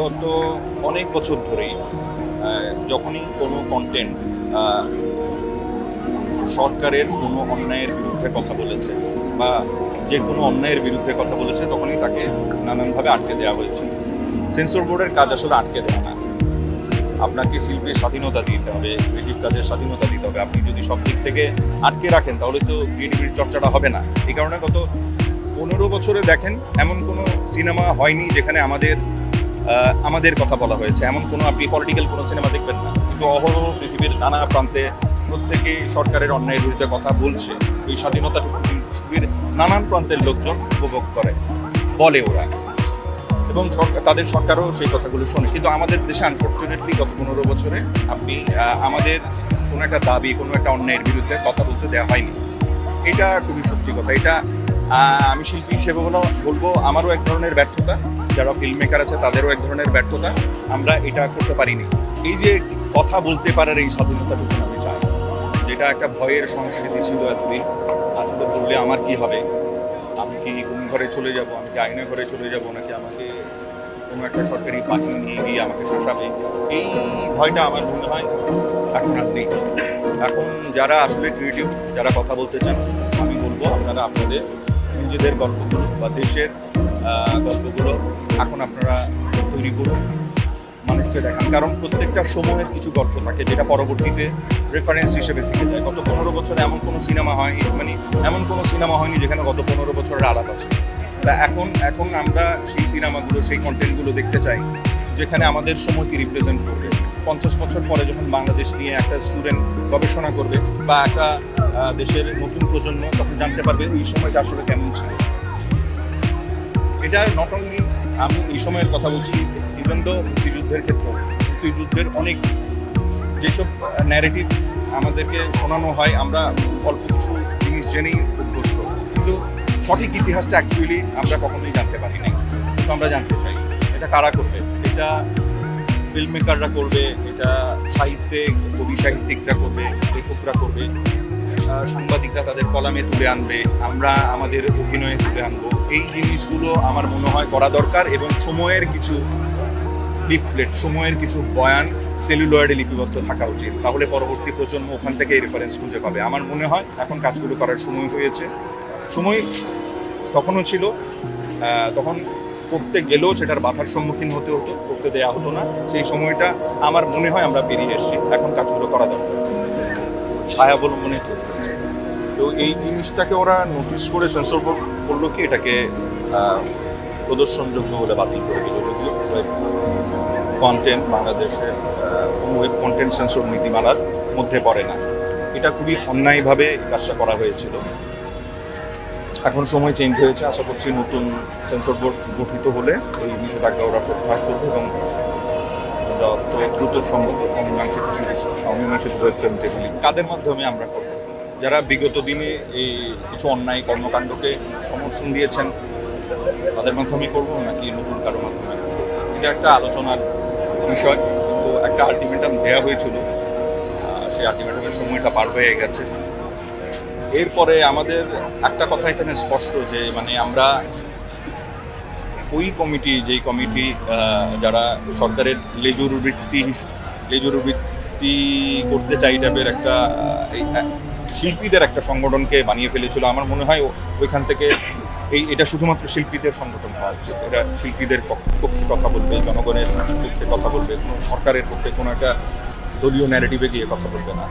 গত অনেক বছর ধরেই যখনই কোনো কন্টেন্ট সরকারের কোনো অন্যায়ের বিরুদ্ধে কথা বলেছে বা যে কোনো অন্যায়ের বিরুদ্ধে কথা বলেছে, তখনই তাকে নানানভাবে আটকে দেওয়া হয়েছে। সেন্সর বোর্ডের কাজ আসলে আটকে দেওয়া না। আপনাকে শিল্পের স্বাধীনতা দিতে হবে ক্রিয়েটিভ কাজের স্বাধীনতা দিতে হবে। আপনি যদি সব দিক থেকে আটকে রাখেন, তাহলে তো ক্রিয়েটিভিটির চর্চাটা হবে না। এই কারণে গত পনেরো বছরে দেখেন, এমন কোনো সিনেমা হয়নি যেখানে আমাদের আমাদের কথা বলা হয়েছে। এমন কোনো আপনি পলিটিক্যাল কোনো সিনেমা দেখবেন না। কিন্তু অহরহ পৃথিবীর নানা প্রান্তে প্রত্যেকে সরকারের অন্যায়ের বিরুদ্ধে কথা বলছে। এই স্বাধীনতাটুকু পৃথিবীর নানান প্রান্তের লোকজন উপভোগ করে, বলে ওরা। এবং সরকার, তাদের সরকারও সেই কথাগুলো শোনে। কিন্তু আমাদের দেশে আনফর্চুনেটলি গত পনেরো বছরে আপনি আমাদের কোনো একটা দাবি, কোনো একটা অন্যায়ের বিরুদ্ধে কথা বলতে দেওয়া হয়নি। এটা খুবই সত্যি কথা। এটা আমি শিল্পী হিসেবে বলো বলব, আমারও এক ধরনের ব্যর্থতা। যারা ফিল্ম মেকার আছে, তাদেরও এক ধরনের ব্যর্থতা। আমরা এটা করতে পারিনি। এই যে কথা বলতে পারার এই স্বাধীনতাটুকু আমি চাই। যেটা একটা ভয়ের সংস্কৃতি ছিল এতদিন আসলে বললে আমার কি হবে? আমি কি কোন ঘরে চলে যাব? আমি কি আয়না ঘরে চলে যাব? নাকি আমাকে কোনো একটা সরকারি বাহিনী নিয়ে গিয়ে আমাকে শাসাবে? এই ভয়টা আমার মনে হয় এখন আর নেই। এখন যারা আসলে ক্রিয়েটিভ যারা কথা বলতে চান, আমি বলব আপনারা আপনাদের নিজেদের গল্পগুলো বা দেশের গল্পগুলো এখন আপনারা তৈরি করুন, মানুষকে দেখান। কারণ প্রত্যেকটা সময়ের কিছু গল্প থাকে যেটা পরবর্তীতে রেফারেন্স হিসেবে থেকে যায়। গত পনেরো বছরে এমন কোনো সিনেমা হয়নি মানে এমন কোনো সিনেমা হয়নি যেখানে গত পনেরো বছরের আলাপ আছে। তা এখন এখন আমরা সেই সিনেমাগুলো, সেই কন্টেন্টগুলো দেখতে চাই, যেখানে আমাদের সময়কে রিপ্রেজেন্ট করবে। পঞ্চাশ বছর পরে যখন বাংলাদেশ নিয়ে একটা স্টুডেন্ট গবেষণা করবে বা একটা দেশের নতুন প্রজন্ম তখন জানতে পারবে এই সময়টা আসলে কেমন ছিল। এটা নট অনলি আমি এই সময়ের কথা বলছি ইভেন দো মুক্তিযুদ্ধের ক্ষেত্রে মুক্তিযুদ্ধের অনেক যেসব ন্যারেটিভ আমাদেরকে শোনানো হয়, আমরা অল্প কিছু জিনিস জেনেই অভ্যস্ত। কিন্তু সঠিক ইতিহাসটা অ্যাকচুয়ালি আমরা কখনোই জানতে পারি নাই। কিন্তু আমরা জানতে চাই, এটা কারা করবে? এটা ফিল্ম মেকাররা করবে, এটা সাহিত্যে, কবি সাহিত্যিকরা করবে, লেখকরা করবে। সাংবাদিকরা তাদের কলামে তুলে আনবে, আমরা আমাদের অভিনয়ে তুলে আনব। এই জিনিসগুলো আমার মনে হয় করা দরকার এবং সময়ের কিছু লিফলেট, সময়ের কিছু বয়ান সেলুলয়েডে লিপিবদ্ধ থাকা উচিত। তাহলে পরবর্তী প্রজন্ম ওখান থেকে এই রেফারেন্স খুঁজে পাবে। আমার মনে হয় এখন কাজগুলো করার সময় হয়েছে। সময় তখনও ছিল তখন করতে গেলেও সেটার বাধার সম্মুখীন হতে হতো, করতে দেয়া হতো না। সেই সময়টা আমার মনে হয় আমরা পেরিয়ে এসেছি। এখন কাজগুলো করা দরকার। ছায়া অবলম্বনে। হচ্ছে তো এই জিনিসটাকে ওরা নোটিস করে সেন্সর বোর্ড করল কি, এটাকে প্রদর্শনযোগ্য বলে বাতিল করে দিল যদিও। কন্টেন্ট বাংলাদেশের কোনো ওয়েব কন্টেন্ট সেন্সর নীতিমালার মধ্যে পড়ে না। এটা খুবই অন্যায়ভাবে কাজটা করা হয়েছিল। এখন সময় চেঞ্জ হয়েছে। আশা করছি নতুন সেন্সর বোর্ড গঠিত হলে এই নিষেধাজ্ঞা ওরা প্রত্যাহার করবে এবং দ্রুত সম্ভব অমীমাংসিত সিরিজ টেবিলি কাদের মাধ্যমে আমরা করব? যারা বিগত দিনে এই কিছু অন্যায় কর্মকাণ্ডকে সমর্থন দিয়েছেন, তাদের মাধ্যমে করব নাকি নতুন কারও মাধ্যমে? এটা একটা আলোচনার বিষয়, কিন্তু একটা আলটিমেটাম দেওয়া হয়েছিল। সেই আলটিমেটামের সময়টা পার হয়ে গেছে। এরপরে আমাদের একটা কথা এখানে স্পষ্ট যে মানে আমরা ওই কমিটি, যেই কমিটি যারা সরকারের লেজুর বৃত্তি লেজুর বৃত্তি করতে চাই টাইপের একটা শিল্পীদের একটা সংগঠনকে বানিয়ে ফেলেছিল। আমার মনে হয় ওইখান থেকে এই, এটা শুধুমাত্র শিল্পীদের সংগঠন হওয়া উচিত। এটা শিল্পীদের পক্ষে কথা বলবে, জনগণের পক্ষে কথা বলবে, কোনো সরকারের পক্ষে কোনো একটা দলীয় ন্যারেটিভে গিয়ে কথা বলবে না।